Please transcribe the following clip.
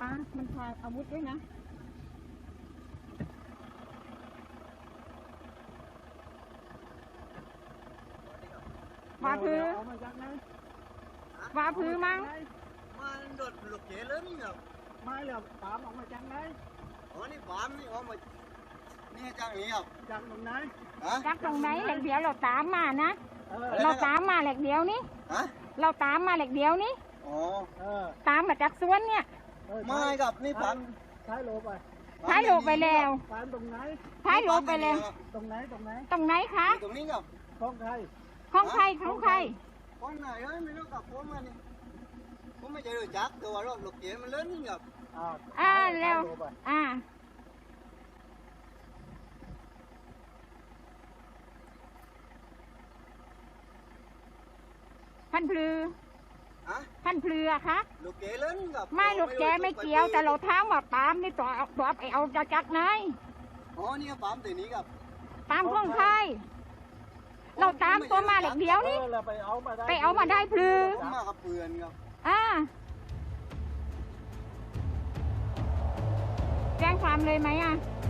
ป้ามันพาอาวุธด้วยนะว่าพื้อเอามาจากไหนว่าพื้อมั้งมันโดดลูกเก lớn ครับไม่เหรอปามออกมาจากไหนอ๋อนี่ปามนี่ออกมานี่จังนี้ครับจากตรงไหนฮะจักตรงไหนแหลกเดียวเราตามมานะเออเราตามมาแหลกเดียวนี้ฮะเราตามมาแหลกเดียวนี้อ๋อเออตามมาจากสวนเนี่ยเออ ไม่ครับนี่ปามใช้โลไปท้ายโลไปแล้วปามตรงไหนท้ายโลไปแล้ว ตรงไหนตรงไหน ตรงไหนคะตรงนี้ครับของใครของใครของใคร con này ấy mới nó gặp con mà này con mới chạy được chắc từ vào lục kia mà lớn như gặp อ่าอ่าใช้แล้วโลไปอ่าพันพลือ hả พันพลือคะ lục kia lớn như gặp ไม่ลูกแกไม่เกี่ยว แต่เราถามว่าปามนี่ตัวตัวไปเอาจากจากไหนอ๋อนี่ปามตัวนี้ครับตามของใครเราตามตัวมาเหล็กเดียวนี่เออแล้วไปเอามาได้ไปเอามาได้พลือผมมากับเพื่อนครับอ่าแจ้งความเลยไหมอะผ